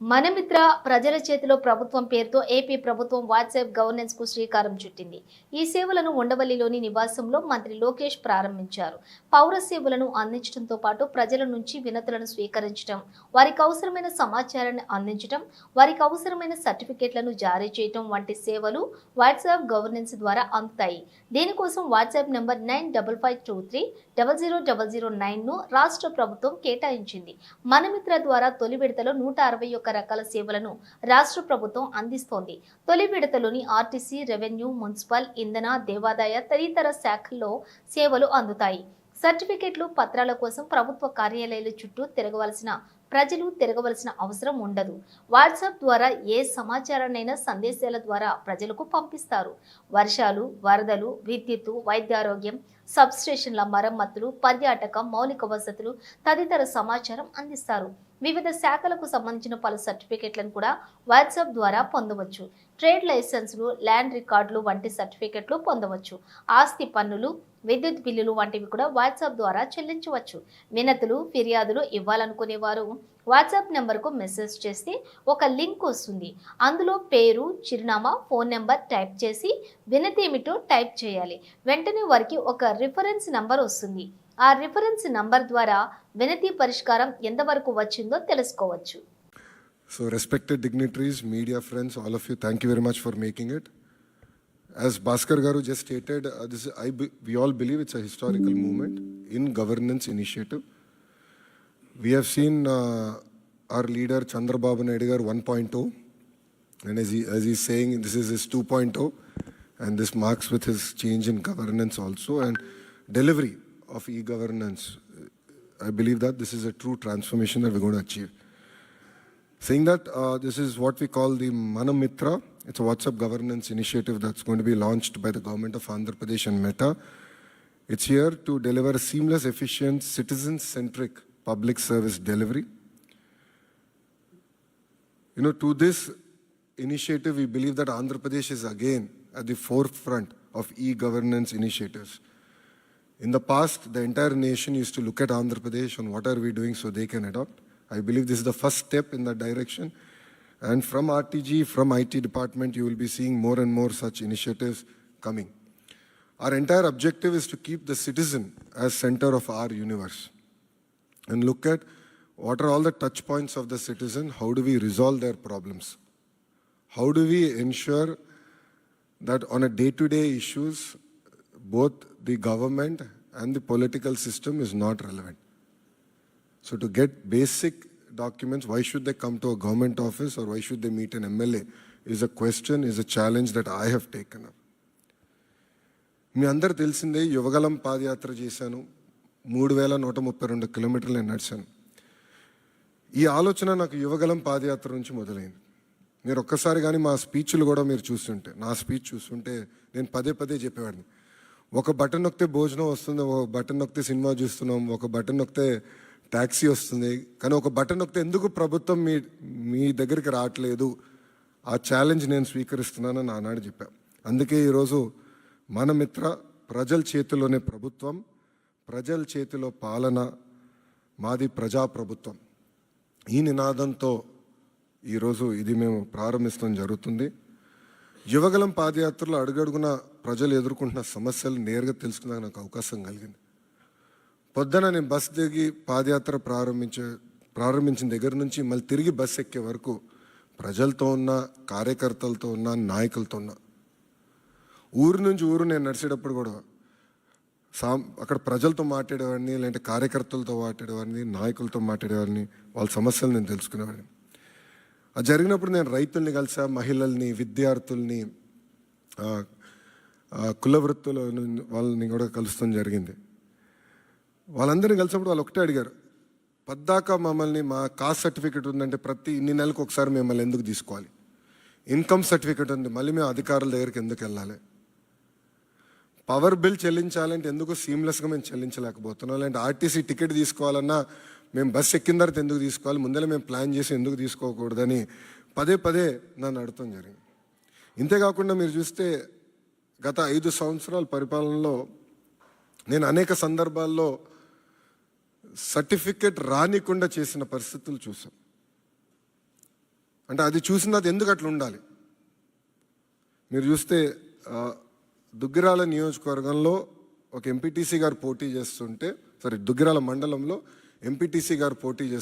మనమిత్ర ప్రజల చేతిలో ప్రభుత్వం పేరుతో ఏపీ ప్రభుత్వం వాట్సాప్ గవర్నెన్స్కు శ్రీకారం చుట్టింది. ఈ సేవలను ఉండవల్లిలోని నివాసంలో మంత్రి లోకేష్ ప్రారంభించారు. పౌర సేవలను అందించడంతో పాటు ప్రజల నుంచి వినతులను స్వీకరించడం వారికి అవసరమైన సమాచారాన్ని అందించడం వారికి అవసరమైన సర్టిఫికేట్లను జారీ చేయడం వంటి సేవలు వాట్సాప్ గవర్నెన్స్ ద్వారా అందుతాయి. దీనికోసం WhatsApp number nine double five two three double zero double zero నైన్ను రాష్ట్ర ప్రభుత్వం కేటాయించింది. మనమిత్ర ద్వారా తొలి విడతలో నూట అరవై ఒక్క రకాల సేవలను రాష్ట్ర ప్రభుత్వం అందిస్తోంది. తొలి విడతలోని ఆర్టీసీ రెవెన్యూ మున్సిపల్ ఇంధన దేవాదాయ తదితర శాఖల్లో సేవలు అందుతాయి. సర్టిఫికెట్లు పత్రాల కోసం ప్రభుత్వ కార్యాలయాల చుట్టూ తిరగవలసిన ప్రజలు తిరగవలసిన అవసరం ఉండదు. వాట్సాప్ ద్వారా ఏ సమాచారాన్నైనా సందేశాల ద్వారా ప్రజలకు పంపిస్తారు. వర్షాలు వరదలు విద్యుత్తు వైద్యారోగ్యం సబ్స్టేషన్ల మరమ్మతులు పర్యాటకం మౌలిక వసతులు తదితర సమాచారం అందిస్తారు. వివిధ శాఖలకు సంబంధించిన పలు సర్టిఫికెట్లను కూడా వాట్సాప్ ద్వారా పొందవచ్చు. ట్రేడ్ లైసెన్సులు ల్యాండ్ రికార్డులు వంటి సర్టిఫికెట్లు పొందవచ్చు. ఆస్తి పన్నులు విద్యుత్ బిల్లులు వంటివి కూడా వాట్సాప్ ద్వారా చెల్లించవచ్చు. వినతులు ఫిర్యాదులు ఇవ్వాలనుకునే వారు వాట్సాప్ నెంబర్కు మెసేజ్ చేస్తే ఒక లింక్ వస్తుంది. అందులో పేరు చిరునామా ఫోన్ నెంబర్ టైప్ చేసి వినతి ఏమిటో టైప్ చేయాలి. వెంటనే వారికి ఒక రిఫరెన్స్ నెంబర్ వస్తుంది. ఆ రిఫరెన్స్ నంబర్ ద్వారా వినతి పరిష్కారం ఎంతవరకు వచ్చిందో తెలుసుకోవచ్చు. So respected dignitaries media friends all of you thank you very much for making it as Bhaskar garu just stated this I we all believe it's a historical moment in governance initiative we have seen our leader Chandrababu Naidu garu one point two and as is saying this is is two point o and this marks with his change in governance also and delivery of e-governance. I believe that this is a true transformation that we're going to achieve. Saying that, uh, this is what we call the Manamitra. It's a WhatsApp governance initiative that's going to be launched by the government of Andhra Pradesh and Meta. It's here to deliver seamless, efficient, citizen-centric public service delivery. You know, to this initiative, we believe that Andhra Pradesh is again at the forefront of e-governance initiatives. In the past, the entire nation used to look at Andhra Pradesh and what are we doing so they can adopt. I believe this is the first step in that direction. And from RTG, from IT department, you will be seeing more and more such initiatives coming. Our entire objective is to keep the citizen as center of our universe and look at what are all the touch points of the citizen, how do we resolve their problems? How do we ensure that on a day-to-day issues, both the government and the political system is not relevant. So to get basic documents, why should they come to a government office or why should they meet an MLA is a question, is a challenge that I have taken up. మీ అందరు తెలిసిందే యువగలం పాదయాత్ర చేశాను మూడు వేల నూట ముప్పై రెండు కిలోమీటర్లు నేను నడిచాను ఈ ఆలోచన నాకు యువగలం పాదయాత్ర నుంచి మొదలైంది మీరు ఒక్కసారి కానీ మా స్పీచ్లు కూడా మీరు చూస్తుంటే నా స్పీచ్ చూస్తుంటే నేను పదే పదే చెప్పేవాడిని ఒక బటన్ నొక్కితే భోజనం వస్తుంది ఒక బటన్ నొక్కితే సినిమా చూస్తున్నాం ఒక బటన్ నొక్కితే ట్యాక్సీ వస్తుంది. కానీ ఒక బటన్ నొక్కితే ఎందుకు ప్రభుత్వం మీ మీ దగ్గరికి రావట్లేదు? ఆ ఛాలెంజ్ నేను స్వీకరిస్తున్నానని ఆనాడు చెప్పాను అందుకే ఈరోజు మన మిత్ర ప్రజల చేతిలోనే ప్రభుత్వం ప్రజల చేతిలో పాలన మాది ప్రజాప్రభుత్వం ఈ నినాదంతో ఈరోజు ఇది మేము ప్రారంభించడం జరుగుతుంది. యువగలం పాదయాత్రలో అడుగడుగున ప్రజలు ఎదుర్కొంటున్న సమస్యలు నేరుగా తెలుసుకునే నాకు అవకాశం కలిగింది. పొద్దున నేను బస్ దిగి పాదయాత్ర ప్రారంభించే ప్రారంభించిన దగ్గర నుంచి మళ్ళీ తిరిగి బస్ ఎక్కే వరకు ప్రజలతో ఉన్న కార్యకర్తలతో ఉన్న నాయకులతో ఉన్న. ఊరు నుంచి ఊరు నేను నడిచేటప్పుడు కూడా సా అక్కడ ప్రజలతో మాట్లాడేవాడిని లేదంటే కార్యకర్తలతో మాట్లాడేవాడిని నాయకులతో మాట్లాడేవాడిని వాళ్ళ సమస్యలు నేను తెలుసుకునేవాడిని. జరిగినప్పుడు నేను రైతుల్ని కలిసా మహిళల్ని విద్యార్థుల్ని కుల వృత్తుల వాళ్ళని కూడా కలుస్తాం జరిగింది. వాళ్ళందరినీ కలిసినప్పుడు వాళ్ళు ఒకటే అడిగారు పద్దాక మమ్మల్ని మా కాస్ట్ సర్టిఫికేట్ ఉందంటే ప్రతి ఇన్ని నెలలకు ఒకసారి మిమ్మల్ని ఎందుకు తీసుకోవాలి? ఇన్కమ్ సర్టిఫికేట్ ఉంది మళ్ళీ మేము అధికారుల దగ్గరికి ఎందుకు వెళ్ళాలి? పవర్ బిల్ చెల్లించాలంటే ఎందుకు సీమ్లెస్గా మేము చెల్లించలేకపోతున్నాం? లేదంటే ఆర్టీసీ టికెట్ తీసుకోవాలన్నా మేము బస్ ఎక్కిన తర్వాత ఎందుకు తీసుకోవాలి? ముందర మేము ప్లాన్ చేసి ఎందుకు తీసుకోకూడదని పదే పదే నన్ను అడగటం జరిగింది. ఇంతేకాకుండా మీరు చూస్తే గత ఐదు సంవత్సరాల పరిపాలనలో నేను అనేక సందర్భాల్లో సర్టిఫికెట్ రానికుండా చేసిన పరిస్థితులు చూసాం అంటే అది చూసిన అది ఎందుకు అట్లా ఉండాలి? మీరు చూస్తే దుగ్గిరాల నియోజకవర్గంలో ఒక ఎంపీటీసీ గారు పోటీ చేస్తుంటే సారీ దుగ్గిరాల మండలంలో ఎంపీటీసీ గారు పోటీ